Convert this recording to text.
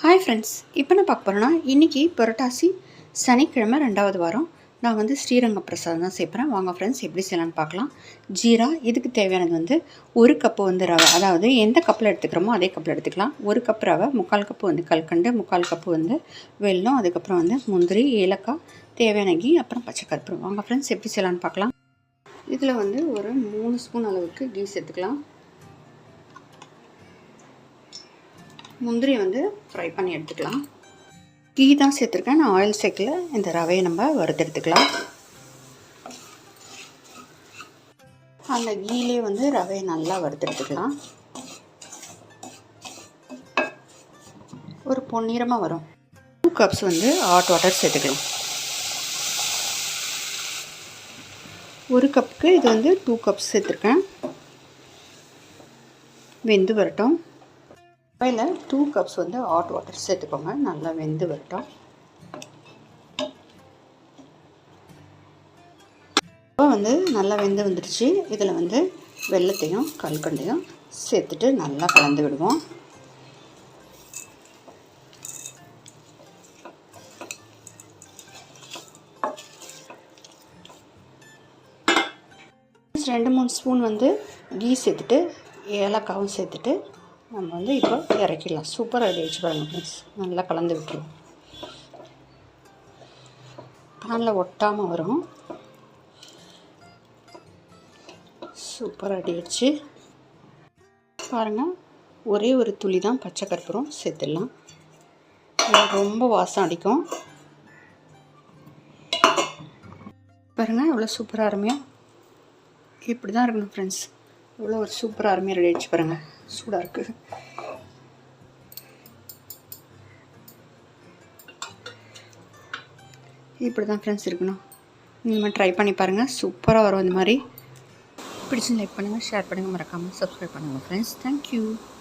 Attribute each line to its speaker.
Speaker 1: Hi friends இப்போ நான் பார்க்க போகிறேன்னா இன்றைக்கி புரட்டாசி சனிக்கிழமை ரெண்டாவது வாரம். நான் வந்து ஸ்ரீரங்க பிரசாதம் தான் சேர்ப்பேன். வாங்க ஃப்ரெண்ட்ஸ் எப்படி செய்யலாம்னு பார்க்கலாம். ஜீரா இதுக்கு தேவையானது வந்து ஒரு கப்பு வந்து ரவை. அதாவது எந்த கப்பில் எடுத்துக்கிறோமோ அதே கப்பில் எடுத்துக்கலாம். ஒரு கப் ரவை முக்கால் கப்பு வந்து கல்கண்டு முக்கால் கப்பு வந்து வெல்லம் அதுக்கப்புறம் வந்து முந்திரி ஏலக்காய் தேவையான கீ அப்புறம் பச்சை கருப்பு. வாங்க ஃப்ரெண்ட்ஸ் எப்படி செய்யலாம்னு பார்க்கலாம். இதில் வந்து ஒரு மூணு ஸ்பூன் அளவுக்கு கீ சேர்த்துக்கலாம். முந்திரி வந்து ஃப்ரை பண்ணி எடுத்துக்கலாம். கீ தான் சேர்த்துருக்கேன். நான் ஆயில் சேர்க்கல. இந்த ரவையை நம்ம வறுத்தெடுத்துக்கலாம். அந்த கீலே வந்து ரவையை நல்லா வறுத்தெடுத்துக்கலாம். ஒரு பொன்னிறமாக வரும். டூ கப்ஸ் வந்து ஹாட் வாட்டர் சேர்த்துக்கலாம். ஒரு கப்புக்கு இது வந்து டூ கப்ஸ் சேர்த்துருக்கேன். வெந்து வரட்டும். ரவையில் டூ கப்ஸ் வந்து ஹாட் வாட்டர் சேர்த்துக்கோங்க. நல்லா வெந்து வரட்டும். இப்போ வந்து நல்லா வெந்து வந்துடுச்சு இதில் வந்து வெள்ளத்தையும் கல்கண்டையும் சேர்த்துட்டு நல்லா கலந்து விடுவோம். ரெண்டு மூணு ஸ்பூன் வந்து கீ சேர்த்துட்டு ஏலக்காவும் சேர்த்துட்டு நம்ம வந்து இப்போ இறக்கிடலாம். சூப்பராக ரெடி வச்சு பாருங்கள் ஃப்ரெண்ட்ஸ் நல்லா கலந்து விட்டுருவோம் பேனில் ஒட்டாமல் வரும். சூப்பராக அடி வச்சு பாருங்கள் ஒரே ஒரு துளி தான் பச்சை கற்பூரம் சேர்த்துடலாம். ரொம்ப வாசம் அடிக்கும். பாருங்கள் எவ்வளோ சூப்பராக அருமையாக இப்படி தான் இருக்கணும் ஃப்ரெண்ட்ஸ் இவ்வளோ ஒரு சூப்பராக அருமையாக ரெடி ஆகிடுச்சு பாருங்கள் சூடாக இருக்குது இப்படி தான் ஃப்ரெண்ட்ஸ் இருக்கணும். இந்த மாதிரி ட்ரை பண்ணி பாருங்கள் சூப்பராக வரும் இந்த மாதிரி. பிடிச்சி லைக் பண்ணுங்கள் ஷேர் பண்ணுங்கள் மறக்காமல் சப்ஸ்கிரைப் பண்ணுங்கள் ஃப்ரெண்ட்ஸ் தேங்க்யூ